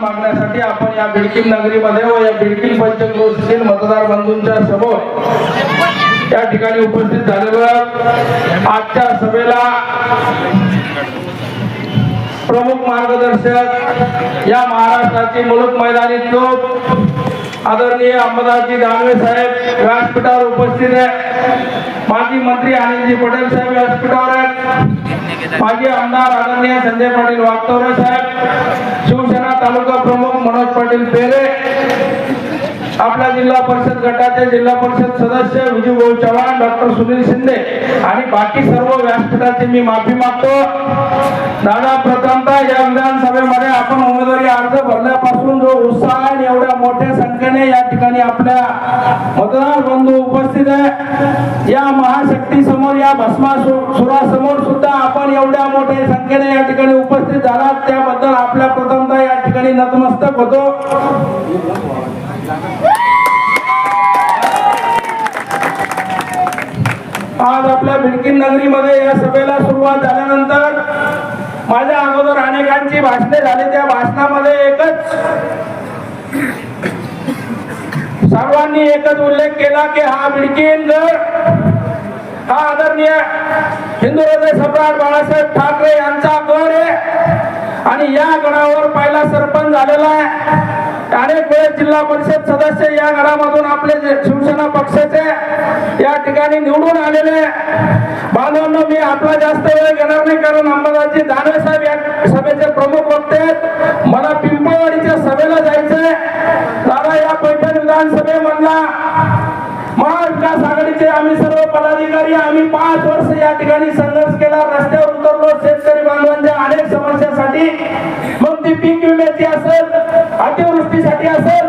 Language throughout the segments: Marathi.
मागण्यासाठी आपण या बिडकीन नगरीमध्ये व या बिडकीन पंचक्रोशीतील मतदार बंधूंच्या समोर या ठिकाणी उपस्थित झालेलो आजच्या सभेला प्रमुख मार्गदर्शक या महाराष्ट्राची मुलुक मैदानी चोप आदरणीय अंबादासजी दानवे साहेब व्यासपीठावर उपस्थित आहे माजी मंत्री आनंदजी पटेल साहेब व्यासपीठावर आहेत. माजी आमदार आदरणीय संजय पाटील वागतवरे साहेब. शिवसेना तालुका प्रमुख मनोज पाटील पेरे. आपल्या जिल्हा परिषद गटाचे जिल्हा परिषद सदस्य विजयभाऊ चव्हाण डॉक्टर सुनील शिंदे आणि बाकी सर्व व्यासपीठाची मी माफी मागतो. दादा प्रथमता या विधानसभेमध्ये आपण अर्ज भरल्यापासून जो उत्साह आहे एवढ्या मोठ्या संख्येने या ठिकाणी आपल्या मतदार बंधू उपस्थित आहे. या महाशक्ती समोर या भस्मासुरासमोर सुद्धा आपण एवढ्या मोठ्या संख्येने या ठिकाणी उपस्थित झालात. त्याबद्दल आपल्या प्रथमतः या ठिकाणी नतमस्तक होतो. आज आपल्या भिडकी नगरीमध्ये या सभेला सुरुवात झाल्यानंतर अगोदर अनेकांची भाषणे झाली त्या भाषणामध्ये एकच सर्वांनी एकच उल्लेख केला की हा बिडकीनगड हा आदरणीय हिंदू हृदय सम्राट बाळासाहेब ठाकरे यांचा गड आहे आणि या गडावर पहिला सरपंच झालेला आहे. अनेक जिल्हा परिषद सदस्य या घरामधून आपले शिवसेना पक्षाचे या ठिकाणी निवडून आलेले बांधवांना मी आपला जास्त वेळ घेणार नाही कारण अंबादासजी दानवे साहेब या सभेचे प्रमुख वक्ते आहेत. मला पिंपळवाडीच्या सभेला जायचंय. दादा या पैठण विधानसभेमधला महाविकास आघाडीचे आम्ही सर्व पदाधिकारी आम्ही पाच वर्ष या ठिकाणी संघर्ष केला. रस्त्यावर उतरलो. शेतकरी बांधवांच्या अनेक समस्यासाठी पीक विम्याची असेल अतिवृष्टीसाठी असेल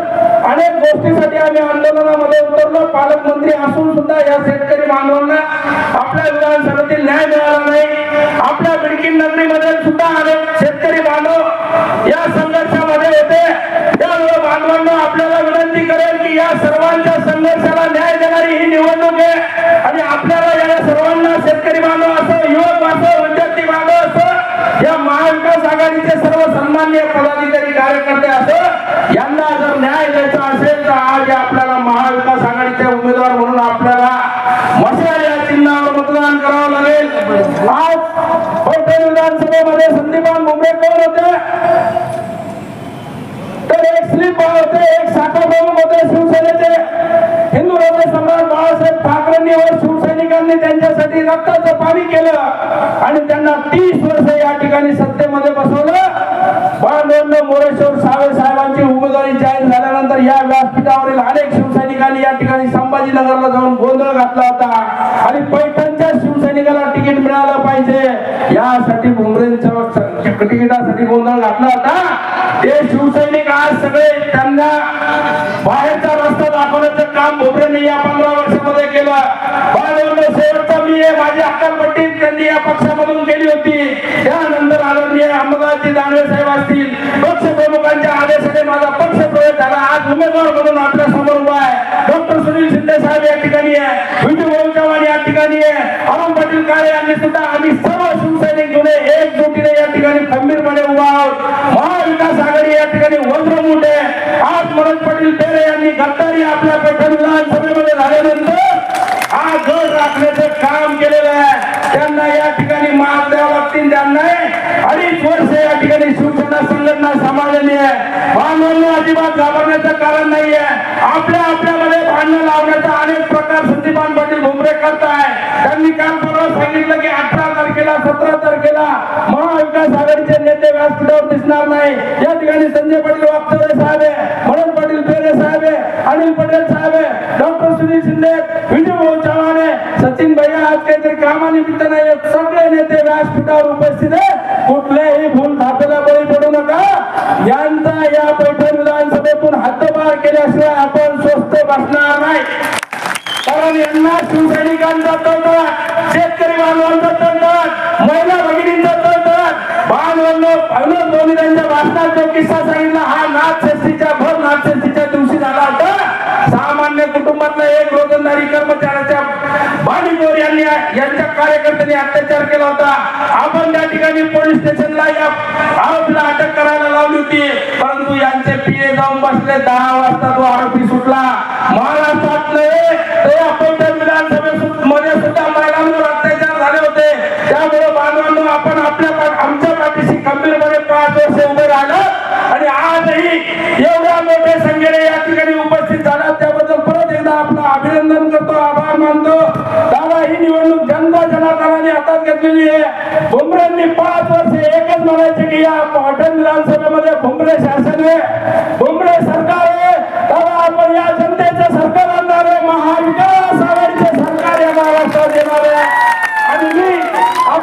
अनेक गोष्टीसाठी आम्ही आंदोलनामध्ये उतरलो. पालकमंत्री असून सुद्धा या शेतकरी बांधवांना आपल्या विधानसभेतील न्याय मिळाला नाही. आपल्या बिडकी नगरीमध्ये सुद्धा अनेक शेतकरी बांधव या संघर्षामध्ये होते. त्यामुळे बांधवांना आपल्याला विनंती करेल की या सर्वांच्या संघर्षाला न्याय देणारी ही निवडणूक आहे. आणि आपल्याला या सर्वांना शेतकरी बांधव असो युवक असो विद्यार्थी बांधव असो या सन्मान्य पदाधिकारी कार्यकर्ते असं यांना जर न्याय द्यायचा असेल तर आज आपल्याला महाविकास आघाडीचे उमेदवार म्हणून आपल्याला मशाल या चिन्हावर मतदान करावं लागेल. आज पैठण विधानसभेमध्ये संदीपान मुंबई कोण होते? तर एक स्लिप होते एक साखर प्रमुख होते शिवसेनेचे. हिंदू हृदय सम्राट बाळासाहेब ठाकरेंनी व शिवसैनिकांनी त्यांच्यासाठी रक्ताचं पाणी केलं आणि त्यांना तीस वर्ष या ठिकाणी सत्तेमध्ये बसवलं. बाळगंध मोरेश्वर सावे साहेबांची उमेदवारी जाहीर झाल्यानंतर या व्यासपीठावरील अनेक शिवसैनिकांनी या ठिकाणी संभाजीनगरला जाऊन गोंधळ घातला होता. आणि पैठणच्या शिवसैनिकाला तिकीट मिळालं पाहिजे. यासाठी भुमरेंच्या तिकिटासाठी गोंधळ घातला होता. ते शिवसैनिक आज सगळे त्यांना बाहेरचा रस्ता दाखवण्याचं काम भोबरेंनी या पंधरा वर्षामध्ये केलं. बाळगंध शेवटचा मी माझी अक्कलपट्टी त्यांनी या पक्षामधून केली होती. त्या उमेदवार म्हणून आपल्यासमोर उभा आहे. डॉक्टर सुनील शिंदे साहेब या ठिकाणी आहे. विजय भाऊ चव्हाण या ठिकाणी आहे. अरुण पाटील काळे यांनी सुद्धा आम्ही आहे अजिबात घाबरण्याचं कारण नाहीये. आपल्या आपल्यामध्ये भांडण लावण्याचा अनेक प्रकार संदीपान पाटील भुमरे करताय. त्यांनी काल परवा सांगितलं की अठरा तारखेला सतरा तारखेला महाविकास आघाडीचे नेते व्यासपीठावर दिसणार नाही. या ठिकाणी संजय पाटील वागचौरे साहेब मनोज पाटील पेरे साहेब अनिल पटेल साहेब डॉक्टर सुनील शिंदे विजय भाऊ चव्हाण सचिन भैया आज काहीतरी कामानिमित्ताने सगळे नेते व्यासपीठावर उपस्थित आहे कुठल्याही भूल थापेला बळी पडू नका. यांचा या पैठण विधानसभेतून हद्दपार केल्याशिवाय आपण स्वस्त बसणार नाही. कारण यांना शिवसैनिकांचा तळतळ शेतकरी बांधवांचा तळतळ महिला भगिनींचा तळतळ बांधवांना अविनोद मोदी त्यांच्या भाषणात जो किस्सा सांगितला हा नाथषष्टीच्या भर नाथषष्टीच्या दिवशी झाला होता सामान्य एक रोजंदारी कर्मचाऱ्याच्या बाणीवर यांनी यांच्या कार्यकर्त्यांनी अत्याचार केला होता. आपण त्या ठिकाणी पोलीस स्टेशनला या आरोपीला अटक करायला लावली होती. परंतु या ते दहा वाजता तो आरोपी सुटला.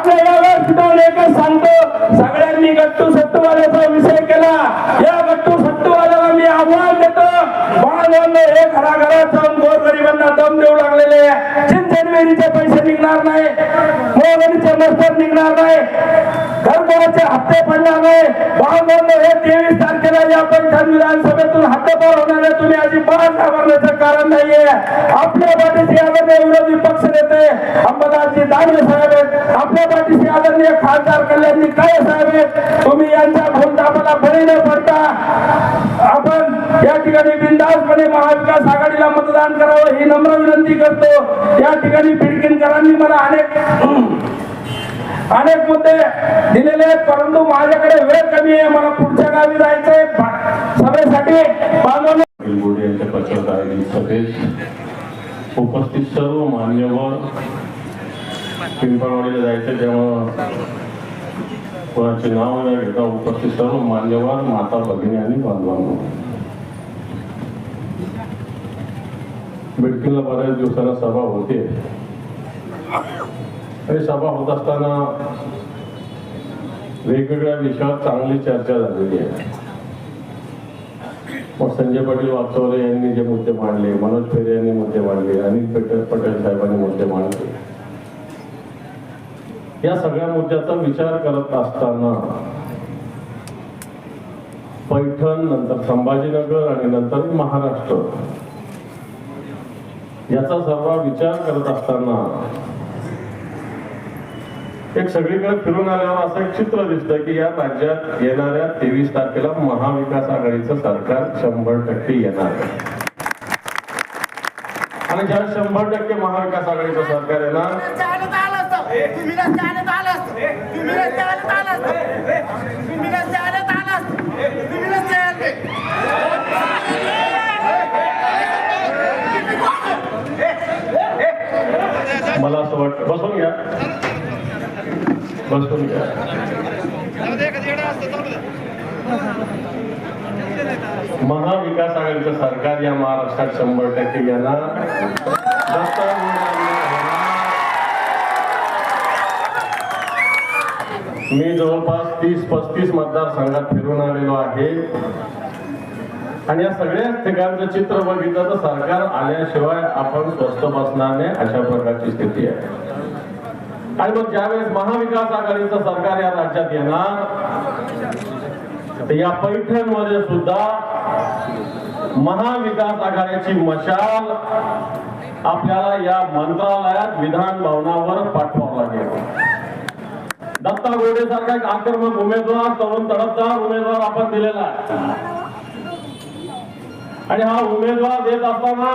आपल्या गावात एकच सांगतो. सगळ्यांनी गट्टू सत्तूवाल्याचा विषय केला. या गट्टू सत्तूवाल्याला मी आव्हान देतो. बाळांनो हे घराघरात जाऊन गोरगरिबांना दम देऊ लागलेले चिंचणवेरीचे पैसे निघणार नाही. मोगरीचे मस्तर निघणार नाही. घरकुलाचे हप्ते पडणार नाही बाळांनो हे तेवीस तारखेला या पैठण विधानसभेतून हद्दपार होणारे आहे तुम्ही अजिबात घाबरण्याचं कारण नाहीये. आपल्या पाठीशी आदरणीय विरोधी पक्ष नेते अंबादासजी दानवे साहेब आहेत. आपल्या पाठीशी आदरणीय खासदार कल्याणजी काय साहेब आहेत. तुम्ही यांच्या भूलतापाला बळी न पडता आपण या ठिकाणी बिंदासपणे महाविकास आघाडीला मतदान करावं ही नम्र विनंती करतो. या ठिकाणी बिडकिनकरांनी मला अनेक अनेक मुद्दे दिलेले आहेत परंतु माझ्याकडे वेळ कमी आहे. मला पुढच्या गावी जायचंय सभेसाठी सभेत उपस्थित सर्व मान्यवर पिंपळवाडीला जायचं तेव्हा कोणाचे नाव न घेता उपस्थित सर्व मान्यवर माता भगिनी आणि बांधवांना. बिडकीला बऱ्याच दिवसाला सभा होते. आणि सभा होत असताना वेगवेगळ्या विषयावर चांगली चर्चा झालेली आहे. मग संजय पाटील वाचवले यांनी जे मुद्दे मांडले मनोज फेरे यांनी मुद्दे मांडले अनिल पेटर पटेल साहेबांनी मुद्दे मांडले. या सगळ्या मुद्द्याचा विचार करत असताना पैठण नंतर संभाजीनगर आणि नंतर महाराष्ट्र याचा सर्व विचार करत असताना एक सगळीकडे फिरून आल्यावर असं एक चित्र दिसतं की या राज्यात येणाऱ्या तेवीस तारखेला महाविकास आघाडीचं सरकार शंभर टक्के येणार. आणि ज्या शंभर टक्के महाविकास आघाडीचं सरकार येणार मला असं वाटतं बसून घ्या. महाविकास आघाडीचं सरकार या महाराष्ट्रात शंभर टक्के येणार मी जवळपास तीस पस्तीस मतदारसंघात फिरून आलेलो आहे. आणि या सगळ्याच ठिकाणचं चित्र बघितलं तर सरकार आल्याशिवाय आपण स्वस्त बसणार नाही अशा प्रकारची स्थिती आहे. आणि मग ज्यावेळेस महाविकास आघाडीचं सरकार या राज्यात येणार तर या पैठणमध्ये सुद्धा महाविकास आघाडीची मशाल आपल्याला या मंत्रालयात विधान भवनावर पाठवावं लागेल. दत्ता गोडे सारखा एक आक्रमक उमेदवार तरुण तडपदार उमेदवार आपण दिलेला आहे. आणि हा उमेदवार देत असताना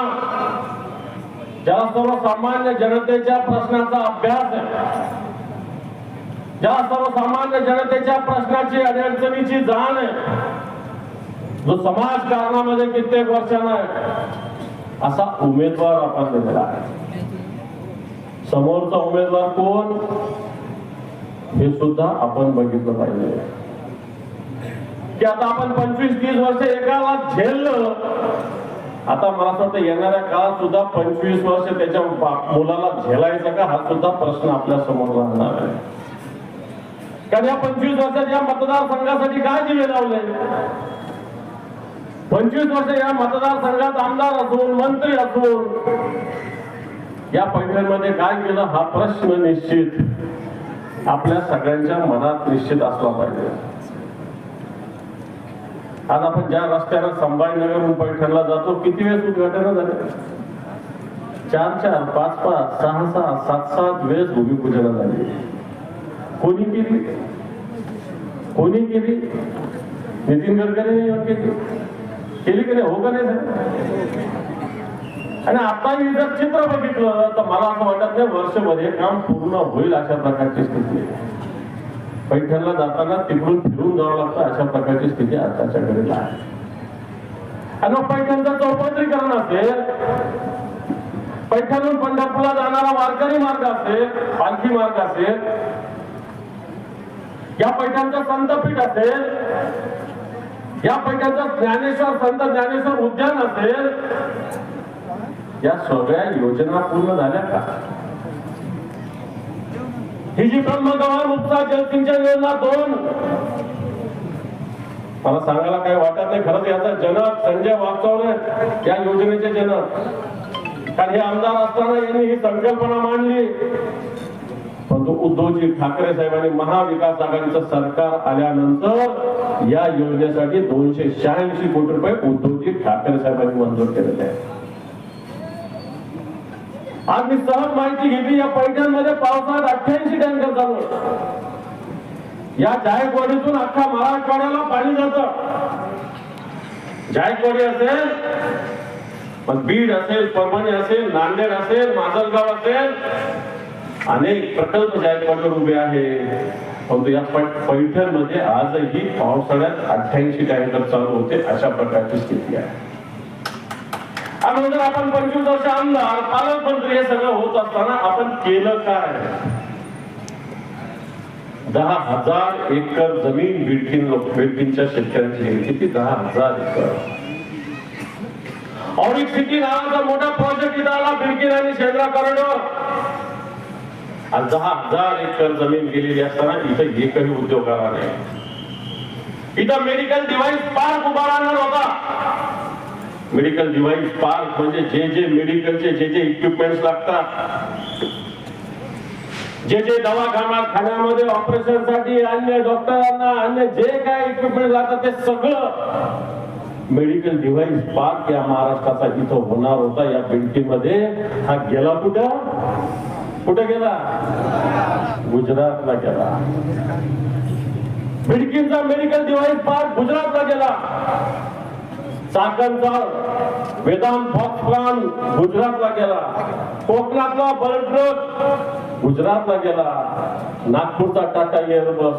ज्याला सर्वसामान्य जनतेच्या प्रश्नाचा अभ्यास आहे ज्या सर्वसामान्य जनतेच्या प्रश्नाची अडचणीची जाण आहे जो समाज कारणामध्ये कित्येक वर्षांना आहे असा उमेदवार आपण दिलेला आहे. समोरचा उमेदवार कोण? हे सुद्धा आपण बघितलं पाहिजे. की आता आपण पंचवीस तीस वर्ष एकाला झेललं आता मला असं वाटतं येणाऱ्या काळात सुद्धा पंचवीस वर्ष त्याच्या बा- मुलाला झेलायचा का? हा सुद्धा प्रश्न आपल्यासमोर राहणार आहे. कारण या पंचवीस वर्षात या मतदारसंघासाठी काय दिवे लावले? पंचवीस वर्ष या मतदारसंघात आमदार असून मंत्री असून या पैठणमध्ये काय केलं? हा प्रश्न निश्चित आपल्या सगळ्यांच्या मनात निश्चित असला पाहिजे. आज आपण ज्या रस्त्यानं संभाजीनगरहून पैठणला जातो किती वेळेस उद्घाटन झाले? चार चार पाच पाच सहा सहा सात सात वेळेस भूमिपूजन झाली. कोणी केली? कोणी केली? नितीन गडकरी केली. केली की नाही? हो का नाही आणि आता मी जर चित्र बघितलं तर मला असं वाटत नाही वर्षभर हे काम पूर्ण होईल अशा प्रकारची स्थिती आहे. पैठणला जाताना तिकडून फिरून जावं लागतं अशा प्रकारची स्थिती आताच्या घडीला आहे. आणि पैठणचं चौपदरीकरण असेल पैठणहून पंढरपूरला जाणारा वारकरी मार्ग असेल पालखी मार्ग असेल या पैठणचं संतपीठ असेल या पैठणचं ज्ञानेश्वर संत ज्ञानेश्वर उद्यान असेल या सगळ्या योजना पूर्ण झाल्या का? ही जी ब्रह्मगव्हाण उपसा जलसिंचन योजना दोन. मला सांगायला काही वाटत नाही खरंच याचा जनक संजय वागचौरे या योजनेचे जनक. कारण हे आमदार असताना यांनी ही संकल्पना मांडली. परंतु उद्धवजी ठाकरे साहेबांनी महाविकास आघाडीचं सरकार आल्यानंतर या योजनेसाठी दोनशे शहाऐंशी कोटी रुपये उद्धवजी ठाकरे साहेबांनी मंजूर केलेले आहे आज मी सहज माहिती घेतली या पैठणमध्ये पावसाळ्यात अठ्ठ्याऐंशी टँकर चालू या जायकवाडीतून अख्खा मराठवाड्याला पाणी जात. जायकवाडी असेल पण बीड असेल परभणी असेल नांदेड असेल माजलगाव असेल अनेक प्रकल्प जायकवाडीवर उभे आहे परंतु या पैठणमध्ये आजही पावसाळ्यात अठ्ठ्याऐंशी टँकर चालू होते अशा प्रकारची स्थिती आहे. आणि जर आपण पंचवीस वर्ष आमदार पालकमंत्री हे सगळं होत असताना आपण केलं काय? दहा हजार एकर जमीन बिडकीन लोक बिडकीनच्या शेतकऱ्यांची किती? दहा हजार एकर. औरिक सिटी नावाचा मोठा प्रोजेक्ट इथं आला बिडकीन आणि शेंद्रा कॉरिडॉर आणि दहा हजार एकर जमीन गेलेली असताना इथं एकही उद्योग आला नाही. इथं मेडिकल डिव्हाइस पार्क उभारणार होता. मेडिकल डिव्हाइस पार्क म्हणजे जे जे मेडिकलचे जे जे इक्विपमेंट लागतात. जे जे दवाखाना खाण्यामध्ये ऑपरेशनसाठी अन्य डॉक्टरांना अन्य जे काय इक्विपमेंट लागतात ते सगळं मेडिकल डिव्हाइस पार्क या महाराष्ट्राचा इथं होणार होता या बिल्डिंगमध्ये हा गेला कुठं? कुठे गेला? गुजरातला गेला. बिडकीनचा मेडिकल डिव्हाइस पार्क गुजरातला गेला. चाकणचा वेदांत फॉक्सकॉन गुजरातला गेला. कोकणातला बल्ट्रक गुजरातला गेला. नागपूरचा टाटा एअरबस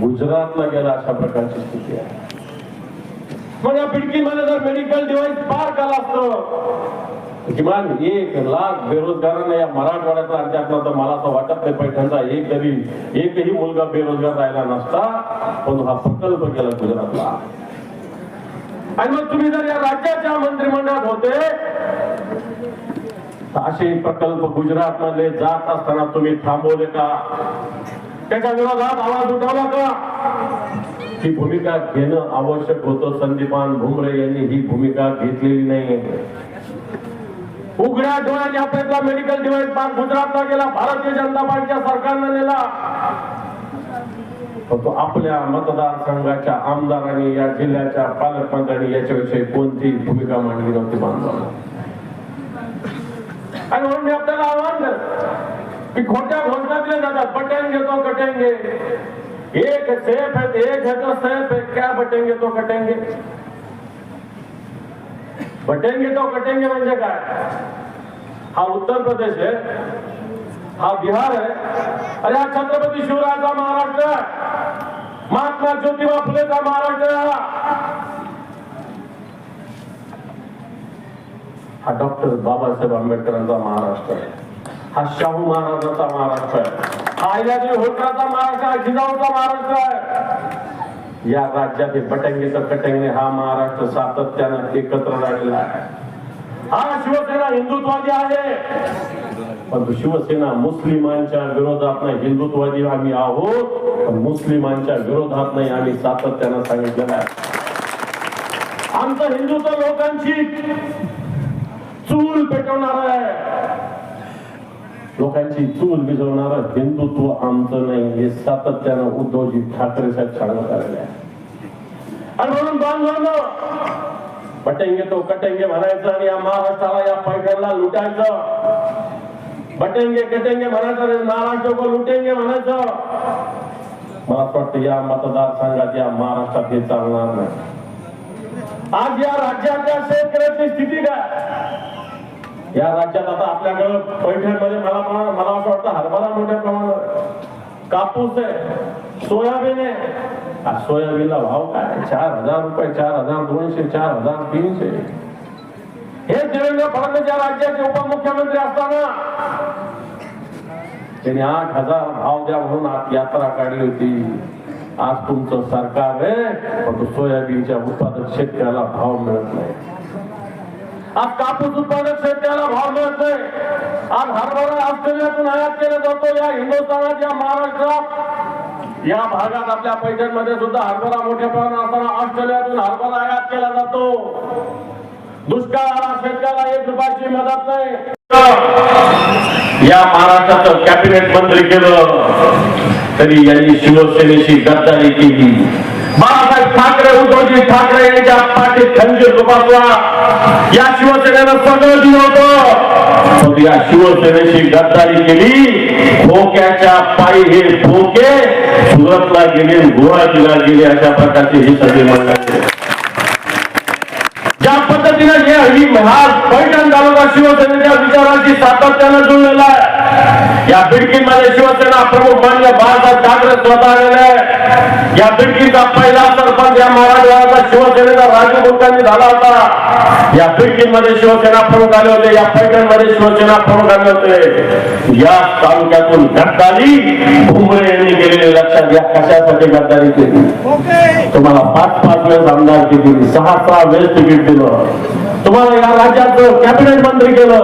गुजरातला गेला. अशा प्रकारची स्थिती आहे. मग या बिडकीमध्ये जर मेडिकल डिव्हाइस पार आला असतं किमान एक लाख बेरोजगारांना या मराठवाड्याचा राज्यातला तर मला असं वाटत नाही पैठणचा एक तरी एकही मुलगा बेरोजगार राहिला नसता पण हा प्रकल्प केला गुजरातला. आणि मग तुम्ही जर या राज्याच्या मंत्रिमंडळात होते असे प्रकल्प गुजरात मध्ये जात असताना तुम्ही थांबवले का? त्याच्या विरोधात आवाज उठवला का? ही भूमिका घेणं आवश्यक होतं. संदीपान भुमरे यांनी ही भूमिका घेतलेली नाही उघड्या डोळ्याने आपल्याला मेडिकल डिवाइस पार्क गुजरातला गेला. भारतीय जनता पार्टीच्या सरकारनं नेला. परंतु आपल्या मतदारसंघाच्या आमदारांनी या जिल्ह्याच्या पालकमंत्र्यांनी याच्याविषयी कोणतीही भूमिका मांडली नव्हती बांधवाला. आणि म्हणून मी आपल्याला आव्हान करत की खोट्या घोषणा दिल्या जातात. बटेंगे तो कटेंगे एक सेफ है एक है तो सेफ है क्या बटेंगे तो कटेंगे बटेंगे तो कटेंगे म्हणजे काय? हा उत्तर प्रदेश आहे. हा बिहार आहे. अरे हा छत्रपती शिवराजचा महाराष्ट्र. आहे महात्मा ज्योतिबा फुलेचा महाराष्ट्र. आहे हा. डॉक्टर बाबासाहेब आंबेडकरांचा महाराष्ट्र आहे. हा शाहू महाराजांचा महाराष्ट्र आहे. हा अहिल्यादेवी होळकरांचा महाराष्ट्र आहे. जिजाऊचा महाराष्ट्र आहे. या राज्यातील हे बटंगे तर कटंगे हा महाराष्ट्र सातत्यानं एकत्र राहिलेला आहे. हा शिवसेना हिंदुत्वादी आहे. पण शिवसेना मुस्लिमांच्या विरोधात नाही. हिंदुत्वादी आम्ही आहोत पण मुस्लिमांच्या विरोधात नाही आम्ही सातत्यानं सांगितलेलं आहे. आमचं हिंदुत्व लोकांची चूल पेटवणार आहे. लोकांची चूल भिजवणार हिंदुत्व आमचं नाही हे सातत्यानं उद्धवजी ठाकरे साहेब सांगत आलेले आहे. आणि म्हणून बांधवांनो पटेंगे तो कटेंगे म्हणायचं आणि या महाराष्ट्राला या पैठणला लुटायचं. बटेंगे कटेंगे म्हणायचं महाराष्ट्र को लुटेंगे म्हणायचं. मला असं वाटतं या मतदारसंघात या महाराष्ट्रात हे चालणार नाही. आज या राज्यातल्या शेतकऱ्याची स्थिती काय? या राज्यात आता आपल्याकडं पैठणमध्ये मला मला असं वाटतं हरभरा मोठ्या प्रमाणात कापूस आहे सोयाबीन आहे. सोयाबीनला भाव काय? चार हजार रुपये चार हजार दोनशे चार हजार तीनशे. हे देवेंद्र फडणवीस या राज्याचे उपमुख्यमंत्री असताना त्यांनी आठ हजार भाव द्या म्हणून यात्रा काढली होती. आज तुमचं सरकार आहे पण सोयाबीनच्या उत्पादक शेतकऱ्याला भाव मिळत नाही. आज कापूस उत्पादक शेतकऱ्याला भाव मिळत नाही. आज हरभरा ऑस्ट्रेलियातून आयात केला जातो. या हिंदुस्थानात या महाराष्ट्रात या भागात आपल्या पैठणमध्ये सुद्धा हरभरा मोठ्या प्रमाणात असताना ऑस्ट्रेलियातून हरभरा आयात केला जातो. दुष्काळाला शेतकऱ्याला एक रुपयाची मदत नाही. या महाराष्ट्राचं कॅबिनेट मंत्री केलं. तरी यांनी शिवसेनेशी गद्दारी केली. बाळासाहेब ठाकरे उद्धवजी ठाकरे यांच्या पाठीत खंजीर रुपासला. या शिवसेनेनं सगळं दिलं होतं. पण या शिवसेनेशी गद्दारी केली. खोक्याच्या पायी हे खोके सुरतला गेले गुवाहाटीला गेले अशा प्रकारचे हे सगळे मंडळ हे ही हा पैठण तालुका शिवसेनेच्या विचारांशी सातत्यानं जुळलेला आहे. या बिडकीमध्ये शिवसेना प्रमुख मान्य बाळासाहेब ठाकरे स्वतः आलेले आहे. या बिडकीचा पहिला सरपंच या मराठवाड्याचा शिवसेनेचा राजू गुप्तांनी झाला होता. या बिडकीमध्ये शिवसेना प्रमुख आले होते. या पैठणमध्ये शिवसेना प्रमुख आले होते. या तालुक्यातून गद्दारी भुमरे यांनी केलेले लक्षात या कशासाठी गद्दारी केली. तुम्हाला पाच पाच वेळेस आमदार दिली सहा सहा वेळेस तिकीट दिलं. तुम्हाला या राज्याचं कॅबिनेट मंत्री केलं.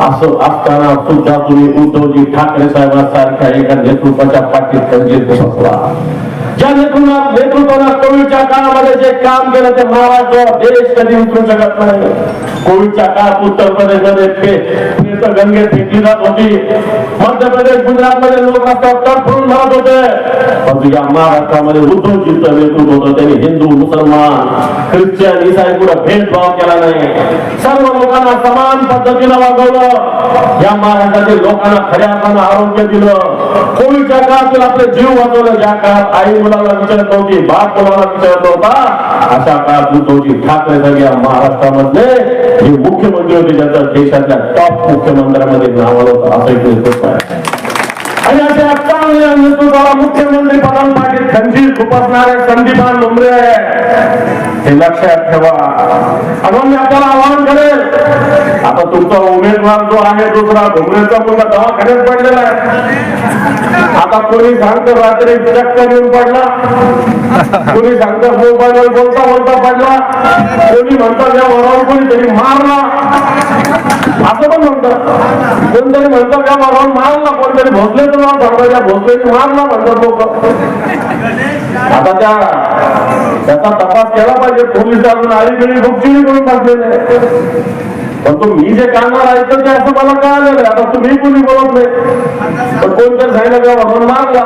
असं असताना सुद्धा तुम्ही उद्धवजी ठाकरे साहेबांसारख्या एका नेतृत्वाच्या पाठीत खंजीर बसला. ज्या नेतृत्वात नेतृत्वानं कोविडच्या काळामध्ये जे काम केलं ते महाराष्ट्र देश कधी उतरू शकत नाही. कोविडच्या काळात उत्तर प्रदेशमध्ये पे- गंगेत फेकली जात होती. मध्य प्रदेश गुजरातमध्ये लोक रस्त्यावर तडफडून मारत होते. परंतु या महाराष्ट्रामध्ये उद्धवजीचं नेतृत्व होतं त्यांनी हिंदू मुसलमान ख्रिश्चन इसाई पुढे भेदभाव केला नाही. सर्व लोकांना समान पद्धतीनं वागवलं. या महाराष्ट्रातील लोकांना खऱ्या अर्थानं आरोग्य दिलं. कोविडच्या काळातील आपले जीव वाचवलं. ज्या काळात आई मुलाला विचारत नव्हती? बाप मुलाला विचारत नव्हता? अशा काळात उद्धवजी ठाकरे साहेब या महाराष्ट्रामधले हे मुख्यमंत्री होते ज्याचं देशातल्या टॉप मुख्यमंत्र्यांमध्ये नावाला होतं असं एक नेतृत्व आहे आणि असे चांगल्या नेतृत्वाला मुख्यमंत्री पदांसाठी खंजीर खुपसणारे संदीपान डोंगरे हे लक्षात ठेवा. आणि मी आपल्याला आवाहन करेल आता तुमचा उमेदवार जो आहे दुसरा डोंगरेचा मुलगा दवाखान्यात पडलेला आहे. आता कोणी सांगतो रात्री चक्कर येऊन पडला. कोणी सांगतो मोबाईलवर बोलता बोलता पडला. कोणी म्हणतात या वरावर कोणीतरी मारला. असं पण म्हणतात. कोणतरी म्हणतात या वरावर मारला. कोणतरी भोसलेचं नाव सांगतं या भोसलेची मारला म्हणतात लोक. आता त्या त्याचा तपास केला पाहिजे. पोलीस अजून आळीबिळी गुपचिडी करून टाकलेले पण तो मी जे काढणार ऐकतो ते असं मला कळालेलं आहे. आता तुम्ही कोणी बोलत नाही? पण कोणतरी झालं का म्हणून मारला.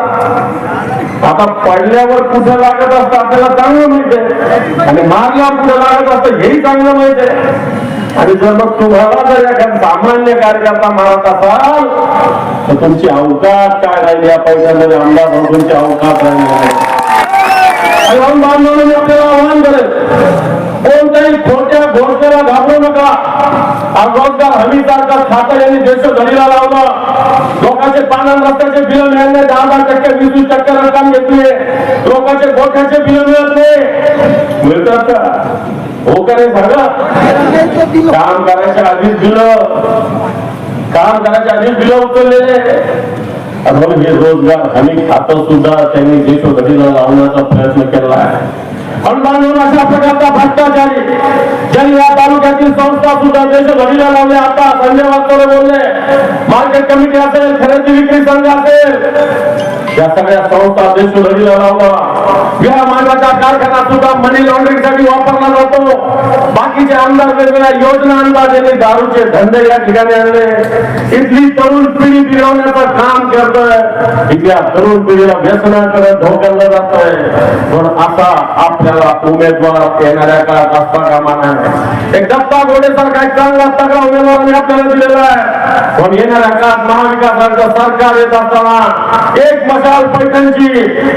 आता पडल्यावर कुठं लागत असतं आपल्याला चांगलं माहीत आहे. आणि मारल्या कुठं लागत असतं हेही चांगलं माहीत आहे. आणि जर मग तुम्हाला जर एखादा सामान्य कार्यकर्ता मारत असाल तर तुमची अवकाश काय राहिली? या पैशामध्ये अंदाज म्हणून तुमची अवकाश राहिली आणि बांधवांनी आपल्याला आव्हान करेल कोणत्याही खोट्या घोषणेला घाबरू नका. रोजगार हमी सारखं खातं यांनी देश घडीला लावलं लोकांचे पालन रस्त्याचे बिल मिळाले दहा दहा टक्के वीस वीस टक्के रक्कम घेतली. लोकांचे गोठ्याचे बिल मिळत नाही. मिळतात का? हो का नाही सांगा? काम करायच्या आधीच बिल काम करायच्या आधीच बिल उचललेले. म्हणून हे रोजगार हमी खातं सुद्धा त्यांनी देशोधडीला लावण्याचा प्रयत्न केला आहे. म्हणून अशा प्रकारचा भ्रष्टाचारी ज्यांनी या तालुक्यातील संस्था सुद्धा देशोधडीला लावले. आता संजय वागतोडे बोलले. मार्केट कमिटी असेल खरेदी विक्री संघ असेल. या सगळ्या संस्था देशोधडीला लावला. या मार्गाचा कारखाना सुद्धा मनी लॉन्ड्रिंगसाठी वापरला जातो. बाकीचे आमदार वेगवेगळ्या योजना आणतात दारूचे धंदे या ठिकाणी आणले. इथली तरुण पिढी बिघडवण्याचं काम करतोय. इथल्या तरुण पिढीला व्यसनाकडे ढोकललं जातोय. पण आता आपल्याला उमेदवार येणाऱ्या काळात असता कामा नाही एक दत्ता गोडेसारखा एक चांगला तगडा उमेदवाराने आपल्याला दिलेला आहे. पण येणाऱ्या काळात महाविकासांचं सरकार येत असताना एक मशाल पैठणची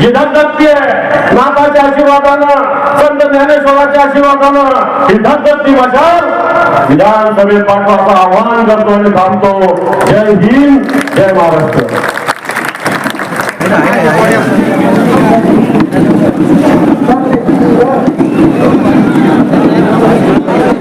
जी धनदत्ती आहे नाथाच्या आशीर्वादानं संत ज्ञानेश्वराच्या आशीर्वादानं ही धनदत्ती मशाल विधानसभेत पाठवाचं आव्हान करतो आणि थांबतो. जय हिंद जय महाराष्ट्र. Thank you.